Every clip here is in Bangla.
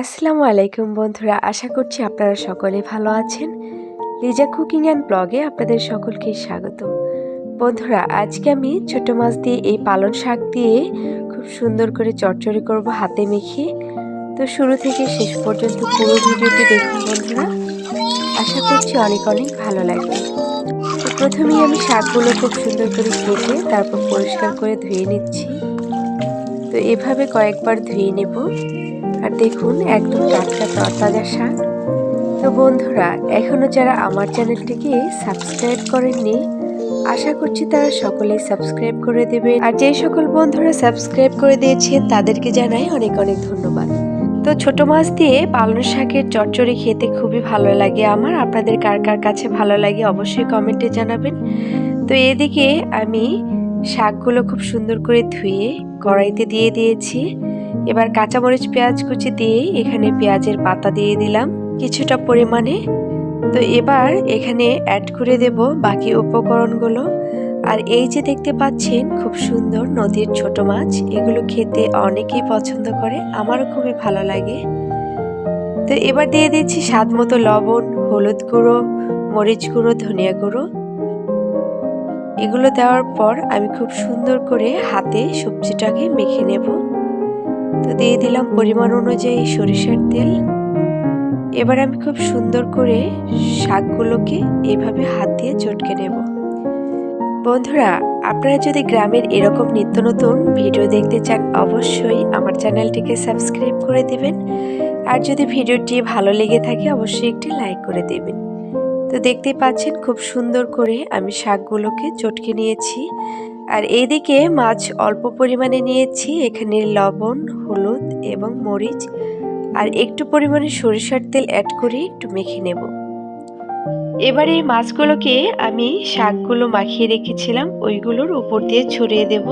আসসালামু আলাইকুম বন্ধুরা, আশা করছি আপনারা সকলে ভালো আছেন। লিজা কুকিং অ্যান্ড ব্লগে আপনাদের সকলকে স্বাগত। বন্ধুরা, আজকে আমি ছোট মাছ দিয়ে এই পালন শাক দিয়ে খুব সুন্দর করে চচ্চড়ি করব হাতে মেখে। তো শুরু থেকে শেষ পর্যন্ত পুরো ভিডিওটি দেখুন বন্ধুরা। আশা করছি অনেক অনেক ভালো লাগবে। তো প্রথমেই আমি শাকগুলো খুব সুন্দর করে কেটে তারপর পরিষ্কার করে ধুয়ে নিচ্ছি। তো এভাবে কয়েকবার ধুয়ে নেব। আর দেখুন, একদম টাটকা তরতাজা শাক। তো বন্ধুরা এখনও যারা আমার চ্যানেলটিকে সাবস্ক্রাইব করেননি, আশা করছি তারা সকলেই সাবস্ক্রাইব করে দেবে আর যে সকল বন্ধুরা সাবস্ক্রাইব করে দিয়েছেন তাদেরকে জানাই অনেক অনেক ধন্যবাদ। তো ছোট মাছ দিয়ে পালন শাকের চচ্চড়ি খেতে খুবই ভালো লাগে আমার। আপনাদের কার কার কাছে ভালো লাগে অবশ্যই কমেন্টে জানাবেন। তো এদিকে আমি শাকগুলো খুব সুন্দর করে ধুয়ে কড়াইতে দিয়ে দিয়েছি। এবার কাঁচামরিচ পেঁয়াজ কুচি দিয়ে এখানে পেঁয়াজের পাতা দিয়ে দিলাম কিছুটা পরিমাণে। তো এবার এখানে অ্যাড করে দেব বাকি উপকরণগুলো। আর এই যে দেখতে পাচ্ছেন, খুব সুন্দর নদীর ছোট মাছ, এগুলো খেতে অনেকেই পছন্দ করে, আমারও খুবই ভালো লাগে। তো এবার দিয়ে দিচ্ছি স্বাদ মতো লবণ, হলুদ গুঁড়ো, মরিচ গুঁড়ো, ধনিয়া গুঁড়ো। এগুলো দেওয়ার পর আমি খুব সুন্দর করে হাতে সবজিটাকে মেখে নেব। তো দিয়ে দিলাম পরিমাণ অনুযায়ী সরিষার তেল। এবার আমি খুব সুন্দর করে শাকগুলোকে এইভাবে হাত দিয়ে চটকে নেব। বন্ধুরা, আপনারা যদি গ্রামের এরকম নিত্য নতুন ভিডিও দেখতে চান, অবশ্যই আমার চ্যানেলটিকে সাবস্ক্রাইব করে দেবেন। আর যদি ভিডিওটি ভালো লেগে থাকে, অবশ্যই একটি লাইক করে দেবেন। তো দেখতে পাচ্ছেন, খুব সুন্দর করে আমি শাকগুলোকে চটকে নিয়েছি। আর এইদিকে মাছ অল্প পরিমাণে নিয়েছি। এখানে লবণ, হলুদ এবং মরিচ। আর একটু পরিমাণে সরিষার তেল অ্যাড করে একটু মেখে নেব। এবার এই মাছগুলোকে আমি শাকগুলো মাখিয়ে রেখেছিলাম। ওইগুলোর উপর দিয়ে ছড়িয়ে দেব।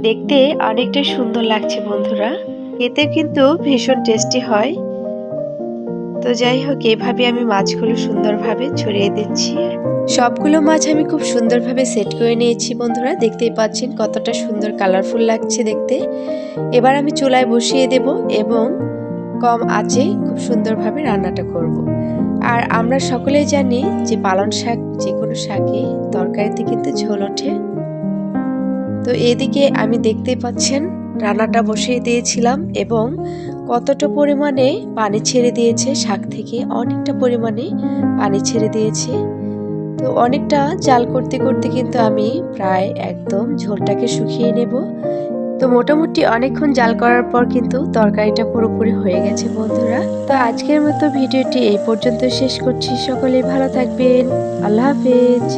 দেখতে অনেকটা সুন্দর লাগছে বন্ধুরা। এতে কিন্তু ভীষণ টেস্টি হয়। তো যাই হোক, এভাবে আমি মাছগুলো সুন্দরভাবে ছড়িয়ে দিচ্ছি। সবগুলো মাছ আমি খুব সুন্দরভাবে সেট করে নিয়েছি, বন্ধুরা। দেখতেই পাচ্ছেন কতটা সুন্দর কালারফুল লাগছে দেখতে। এবার আমি চুলায় বসিয়ে দেব এবং কম আঁচে খুব সুন্দরভাবে রান্নাটা করব। আর আমরা সকলেই জানি যে পালন শাক যে কোনো শাকে তরকারিতে কিন্তু ঝোল ওঠে। তো এদিকে আমি দেখতেই পাচ্ছেন রান্নাটা বসিয়ে দিয়েছিলাম এবং কতটা পরিমাণে পানি ছেড়ে দিয়েছে, শাক থেকে অনেকটা পরিমাণে পানি ছেড়ে দিয়েছে। তো অনেকটা জাল করতে করতে কিন্তু আমি প্রায় একদম ঝোলটাকে শুকিয়ে নেব। তো মোটামুটি অনেকক্ষণ জাল করার পর কিন্তু তরকারিটা পুরোপুরি হয়ে গেছে বন্ধুরা। তো আজকের মতো ভিডিওটি এই পর্যন্ত শেষ করছি। সকলে ভালো থাকবেন। আল্লাহ হাফেজ।